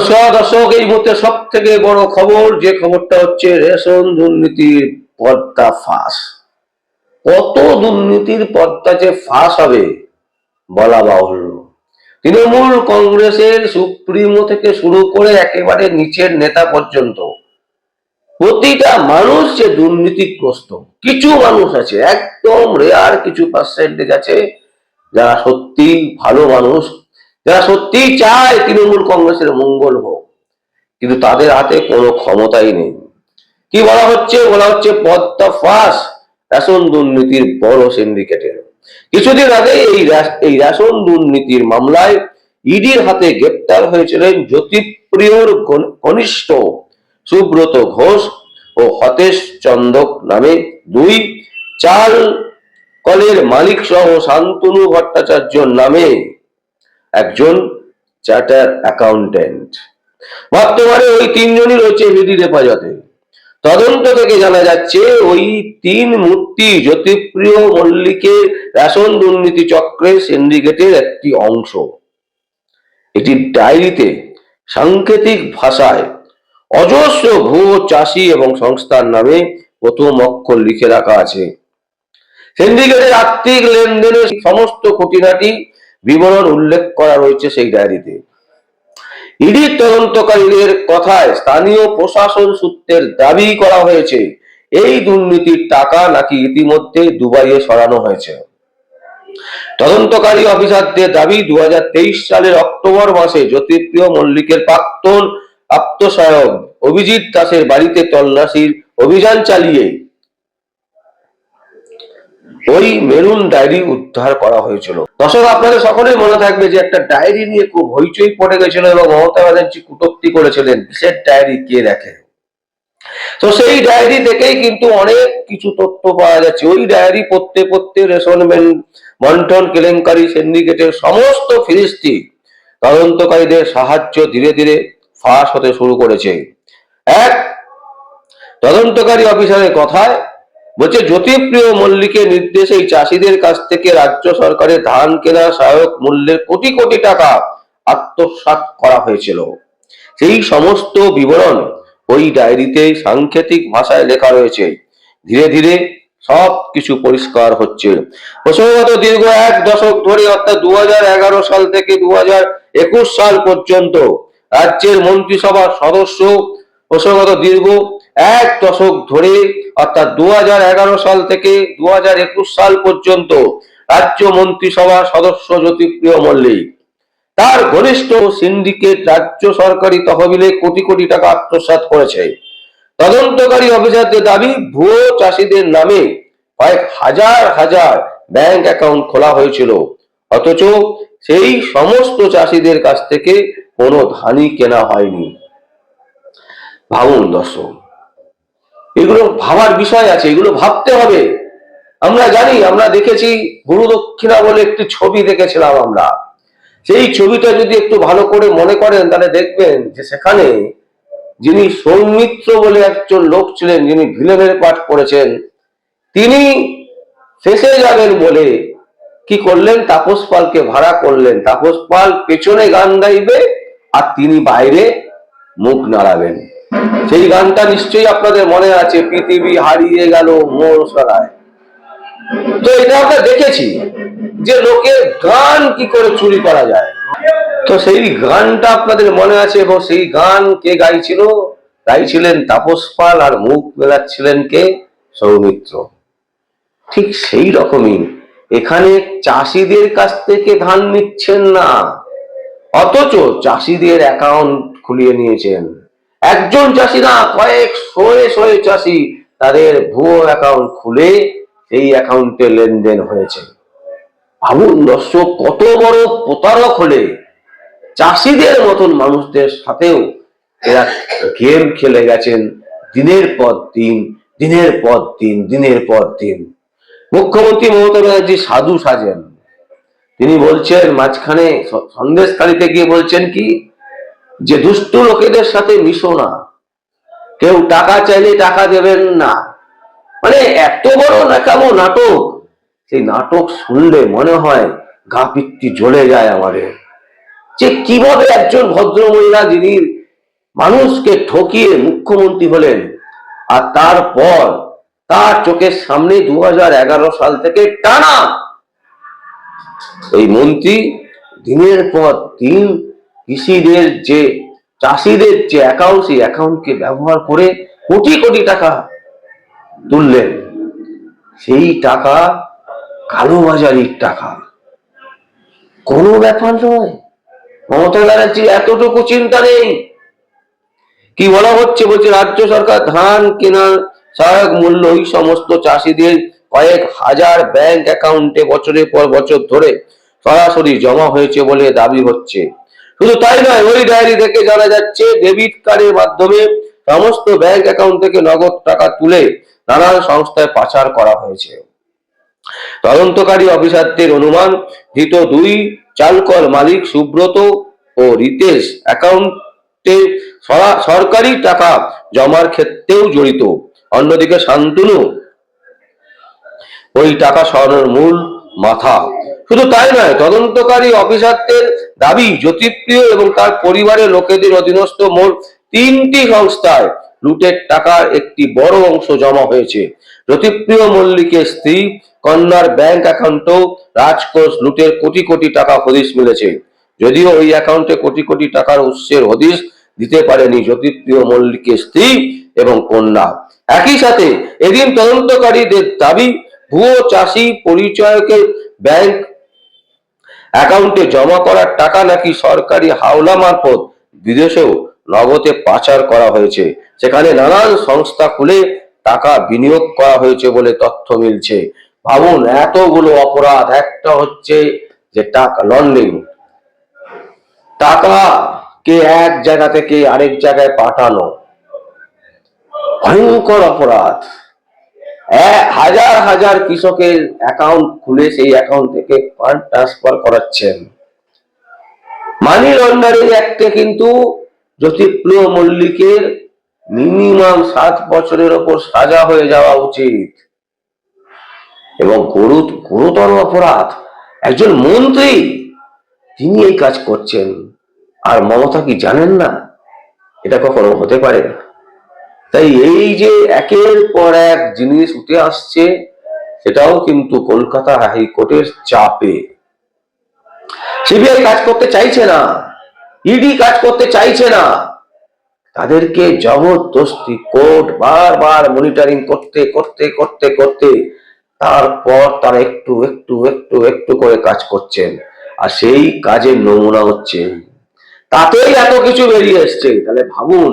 নমস্কার দর্শক এই মুহূর্তে সব থেকে বড় খবর, যে খবরটা হচ্ছে রেশন দুর্নীতির পর্দা ফাঁস। কত দুর্নীতির পর্দা যে ফাঁস হবে বলা বাহুল্য। তৃণমূল কংগ্রেসের সুপ্রিমো থেকে শুরু করে একেবারে নিচের নেতা পর্যন্ত প্রতিটা মানুষ যে দুর্নীতিগ্রস্ত, কিছু মানুষ আছে, একদম রেয়ার কিছু পার্সেন্টেজ আছে, যারা সত্যি ভালো মানুষ যারা সত্যি চায় তৃণমূল কংগ্রেসের মঙ্গল হোক, কিন্তু তাদের হাতে কোনো ক্ষমতাই নেই। কি বলা হচ্ছে? বলা হচ্ছে পদ্মা ফাঁস, রেশন দুর্নীতির বড় সিন্ডিকেটের কিছুদিন আগে এই এই রেশন দুর্নীতির মামলায় ইডির হাতে গ্রেপ্তার হয়েছিলেন জ্যোতিপ্রিয়র ঘনিষ্ঠ সুব্রত ঘোষ ও হতেশ চন্দক নামে দুই। চাল কলের মালিক সহ শান্তনু ভট্টাচার্য নামে একজন চার্টার অ্যাকাউন্টেন্ট বর্তমানে ওই তিনজনই রয়েছে ইডির হেফাজতে। তদন্ত থেকে জানা যাচ্ছে, ওই তিন মূর্তি জ্যোতিপ্রিয় মল্লিকের রেশন দুর্নীতি চক্রের সিন্ডিকেটের একটি অংশ। এটি ডায়েরিতে সাংকেতিক ভাষায় অজস্র ভুয়ো চাষি এবং সংস্থার নামে প্রথম অক্ষর লিখে রাখা আছে। সিন্ডিকেটের আর্থিক লেনদেনের সমস্ত খুঁটিনাটি বিবরণ উল্লেখ করা রয়েছে সেই ডায়েরিতে। ইডির তদন্তকারীদের কথায় স্থানীয় প্রশাসন সূত্রের দাবি করা হয়েছে, এই দুর্নীতির টাকা নাকি ইতিমধ্যে দুবাইয়ে সরানো হয়েছে। তদন্তকারী অফিসারদের দাবি দু হাজার তেইশ সালের অক্টোবর মাসে জ্যোতিপ্রিয় মল্লিকের প্রাক্তন আত্মসহায়ক অভিজিৎ দাসের বাড়িতে তল্লাশির অভিযান চালিয়ে ওই মেরুন ডায়েরি উদ্ধার করা হয়েছিল। দর্শক, আপনাদের সকলেই মনে থাকবে যে একটা ডায়েরি নিয়ে খুব হইচই পড়ে গেছিল এবং মমতা ব্যানার্জি কুটক্তি করেছিলেন। কিসের ডায়েরি কে দেখে? তো সেই ডায়েরি থেকেই কিন্তু অনেক কিছু তথ্য পাওয়া যাচ্ছে। ওই ডায়েরি পড়তে পড়তে রেশন মন্টন কেলেঙ্কারি, সিন্ডিকেটের সমস্ত ফিরিস্তি তদন্তকারীদের সাহায্য ধীরে ধীরে ফাঁস হতে শুরু করেছে। এক, তদন্তকারী অফিসারের কথায় বলছে, জ্যোতিপ্রিয় মল্লিকের নির্দেশে এই চাষিদের কাছ থেকে রাজ্য সরকারের ধান কেনা সহায়ক মূল্যের কোটি কোটি টাকা আত্মসাৎ করা হয়েছিল। সেই সমস্ত বিবরণ ওই ডায়েরিতে সাংকেতিক ভাষায় লেখা রয়েছে। ধীরে ধীরে সব কিছু পরিষ্কার হচ্ছে। প্রসঙ্গত দীর্ঘ এক দশক ধরে অর্থাৎ দু হাজার এগারো সাল থেকে দু হাজার একুশ সাল পর্যন্ত রাজ্যের মন্ত্রিসভার সদস্য, প্রসঙ্গত দীর্ঘ এক দশক ধরে, অর্থাৎ দু হাজার এগারো সাল থেকে দু হাজার একুশ সাল পর্যন্ত রাজ্য মন্ত্রিসভার সদস্য জ্যোতিপ্রিয় মল্লিক। তার ঘনিষ্ঠ সিন্ডিকেট রাজ্য সরকারি তহবিলে কোটি কোটি টাকা আত্মসাৎ করেছে। তদন্তকারী অফিসারদের দাবি, ভুয়ো চাষিদের নামে কয়েক হাজার হাজার ব্যাংক অ্যাকাউন্ট খোলা হয়েছিল। অথচ সেই সমস্ত চাষিদের কাছ থেকে কোনো ধানই কেনা হয়নি। ভাবুন দর্শক এগুলো ভাবার বিষয় আছে, এগুলো ভাবতে হবে। আমরা জানি, আমরা দেখেছি গুরু দক্ষিণা বলে একটি ছবি দেখেছিলাম আমরা। সেই ছবিটা যদি একটু ভালো করে মনে করেন, তাহলে দেখবেন যে সেখানে যিনি সৌমিত্র বলে একজন লোক ছিলেন, যিনি ভিলেনের পাঠ করেছেন তিনি ফেসে যাবেন বলে কি করলেন? তাপস পালকে ভাড়া করলেন। তাপস পাল পেছনে গান গাইবে আর তিনি বাইরে মুখ নাড়াবেন। সেই গানটা নিশ্চয়ই আপনাদের মনে আছে, পৃথিবী হারিয়ে গেল মোর সরায় তো এটা আমরা দেখেছি যে লোকের গান কি করে চুরি করা যায়। তো সেই গানটা আপনাদের মনে আছে এবং সেই গান কে গাইছিল? গাইছিলেন তাপস পাল আর মুখ মেলাচ্ছিলেন কে? সৌমিত্র। ঠিক সেই রকমই এখানে চাষিদের কাছ থেকে ধান নিচ্ছেন না, অথচ চাষিদের অ্যাকাউন্ট খুলিয়ে নিয়েছেন। একজন চাষি না কয়েক শয়ে শয়ে চাষি তাদের ভুয়ো অ্যাকাউন্ট খুলে সেই অ্যাকাউন্টে লেনদেন হয়েছে। ভাবুন দর্শক, কত বড় প্রতারক হলে চাষিদের মতন মানুষদের সাথেও এরা গেম খেলে গেছেন দিনের পর দিন, দিনের পর দিন, দিনের পর দিন। মুখ্যমন্ত্রী মমতা ব্যানার্জি সাধু সাজেন। তিনি বলছেন, মাঝখানে সন্দেশকারীতে গিয়ে বলছেন কি যে দুষ্ট লোকেদের সাথে মিশো না। কেউ টাকা চাইলে টাকা দেবেন না। মানে এত বড় নাকামো নাটক, সেই নাটক শুনলে মনে হয় গা পিত্তি জ্বলে যায় আমাদের। যে কীভাবে একজন ভদ্রমহিলা যিনি মানুষকে ঠকিয়ে মুখ্যমন্ত্রী হলেন, আর তারপর তার চোখের সামনে দু হাজার এগারো সাল থেকে টানা এই মন্ত্রী দিনের পর দিন কৃষিদের যে চাষিদের যে অ্যাকাউন্ট সেই অ্যাকাউন্টকে ব্যবহার করে কোটি কোটি টাকা তুললেন। সেই টাকা কালোবাজারির টাকা। কোনো ব্যাপার নয়। মমতা ব্যানার্জি এতটুকু চিন্তা নেই। কি বলা হচ্ছে? বলছে, রাজ্য সরকার ধান কেনার সহায়ক মূল্য ওই সমস্ত চাষিদের কয়েক হাজার ব্যাংক অ্যাকাউন্টে বছরের পর বছর ধরে সরাসরি জমা হয়েছে বলে দাবি হচ্ছে। শুধু তাই নয়, ওই ডায়েরি থেকে জানা যাচ্ছে ডেবিট কার্ডের মাধ্যমে সমস্ত ব্যাংক অ্যাকাউন্ট থেকে নগদ টাকা তুলে নানান সংস্থায় পাচার করা হয়েছে। তদন্তকারী অফিসারদের অনুমান, ধৃত দুই চালকল মালিক সুব্রত ও রিতেশ অ্যাকাউন্টে সরা- সরকারি টাকা জমার ক্ষেত্রেও জড়িত। অন্যদিকে শান্তনু, ওই টাকা সরানোর মূল মাথা। শুধু তাই নয়, তদন্তকারী অফিসারদের দাবি, জ্যোতিপ্রিয় এবং তার পরিবারের লোকেদের অধীনস্থ মোট তিনটি সংস্থায় লুটের টাকার একটি বড় অংশ জমা হয়েছে। জ্যোতিপ্রিয় মল্লিকের স্ত্রী, কন্যার ব্যাংক অ্যাকাউন্টেও রাজকোষ লুটের কোটি কোটি টাকা হদিশ মিলেছে। যদিও ওই অ্যাকাউন্টে কোটি কোটি টাকার উৎসের হদিশ দিতে পারেনি জ্যোতিপ্রিয় মল্লিকের স্ত্রী এবং কন্যা। একই সাথে এদিন তদন্তকারীদের দাবি, ভুয়ো চাষি পরিচয়কে ব্যাংক অ্যাকাউন্টে জমা করার টাকা নাকি সরকারি হাওলা মারফত বিদেশেও নগদে পাচার করা হয়েছে। সেখানে নানান সংস্থা খুলে টাকা বিনিয়োগ করা হয়েছে বলে তথ্য মিলছে। ভাবুন, এতগুলো অপরাধ, একটা হচ্ছে যে টাকা লন্ডিং টাকা কে এক জায়গা থেকে আরেক জায়গায় পাঠানো। ভয়ঙ্কর অপরাধ। হাজার হাজার কৃষকের অ্যাকাউন্ট খুলে সেই অ্যাকাউন্ট থেকে ফান্ড ট্রান্সফার করাচ্ছেন। মানি লন্ডারিং অ্যাক্টে কিন্তু জ্যোতিপ্রিয় মল্লিকের মিনিমাম সাত বছরের ওপর সাজা হয়ে যাওয়া উচিত। এবং গুরু গুরুতর অপরাধ। একজন মন্ত্রী তিনি এই কাজ করছেন। আর মমতা কি জানেন না? এটা কখনো হতে পারে না। তাই এই যে একের পর এক জিনিস উঠে আসছে, সেটাও কিন্তু কলকাতা হাইকোর্টের চাপে। সিবিআই কাজ করতে চাইছে না, ইডি কাজ করতে চাইছে না। তাদেরকে জবরদস্তি কোর্ট বারবার মনিটরিং করতে করতে করতে করতে, তারপর তারা একটু একটু একটু একটু করে কাজ করছেন। আর সেই কাজের নমুনা হচ্ছে। তাতেই এত কিছু বেরিয়ে এসছে। তাহলে ভাবুন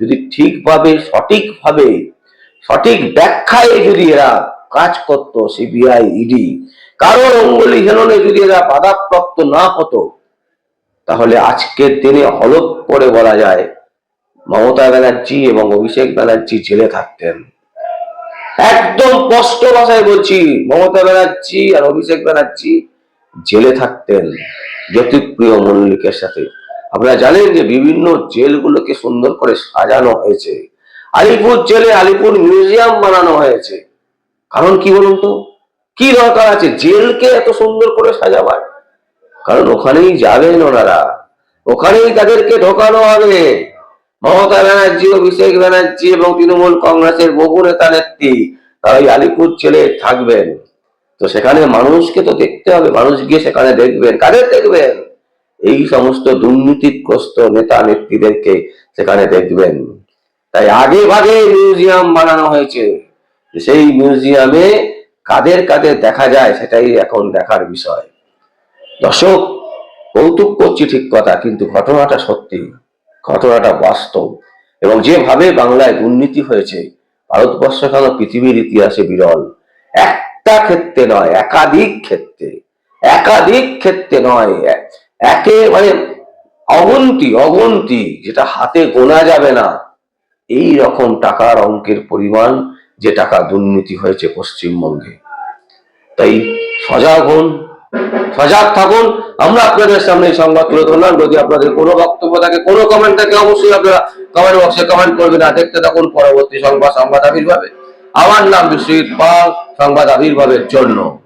যদি ঠিকভাবে, সঠিকভাবে, সঠিক ব্যাখ্যায় যদি এরা কাজ করত সিবিআই, ইডি, কারোর অঙ্গুলি হেলনে যদি এরা বাধাপ্রাপ্ত না হতো, তাহলে আজকের দিনে হলপ করে বলা যায়, মমতা ব্যানার্জি এবং অভিষেক ব্যানার্জি জেলে থাকতেন। একদম স্পষ্ট ভাষায় বলছি, মমতা ব্যানার্জি আর অভিষেক ব্যানার্জি জেলে থাকতেন। জ্যোতিপ্রিয় মল্লিকের সাথে। আপনারা জানেন যে বিভিন্ন জেলগুলোকে সুন্দর করে সাজানো হয়েছে। আলিপুর জেলে আলিপুর মিউজিয়াম বানানো হয়েছে। কারণ কি বলুন তো? কি দরকার আছে জেলকে এত সুন্দর করে সাজাবার? কারণ ওখানেই যাবেন ওনারা। ওখানেই তাদেরকে ঢোকানো হবে। মমতা ব্যানার্জি, অভিষেক ব্যানার্জি এবং তৃণমূল কংগ্রেসের বহু নেতা, নেত্রী তারা ওই আলিপুর জেলে থাকবেন। তো সেখানে মানুষকে তো দেখতে হবে। মানুষ গিয়ে সেখানে দেখবেন। কাদের দেখবেন? এই সমস্ত দুর্নীতিগ্রস্ত নেতা নেত্রীদেরকে সেখানে দেখবেন। তাই আগে ভাগে মিউজিয়াম বানানো হয়েছে। সেই মিউজিয়ামে কাদের কাদের দেখা যায় সেটাই এখন দেখার বিষয়। দর্শক, কৌতুক করছি ঠিক কথা, কিন্তু ঘটনাটা সত্যি, ঘটনাটা বাস্তব। এবং যেভাবে বাংলায় দুর্নীতি হয়েছে, ভারতবর্ষ কেন পৃথিবীর ইতিহাসে বিরল? একটা ক্ষেত্রে নয়, একাধিক ক্ষেত্রে একাধিক ক্ষেত্রে নয় একে মানে অগন্তি অগন্তি, যেটা হাতে গোনা যাবে না। এই রকম টাকার অঙ্কের পরিমাণ যে টাকা দুর্নীতি হয়েছে পশ্চিমবঙ্গে। তাই সজাগ হন, সজাগ থাকুন। আমরা আপনাদের সামনে এই সংবাদ তুলে ধরলাম। যদি আপনাদের কোনো বক্তব্য থাকে, কোনো কমেন্ট থাকে, অবশ্যই আপনারা কমেন্ট বক্সে কমেন্ট করবেন আর দেখতে থাকুন পরবর্তী সংবাদ সংবাদ আবির্ভাবে। আমার নাম বিশ্বজিৎ পাল, সংবাদ আবির্ভাবের জন্য।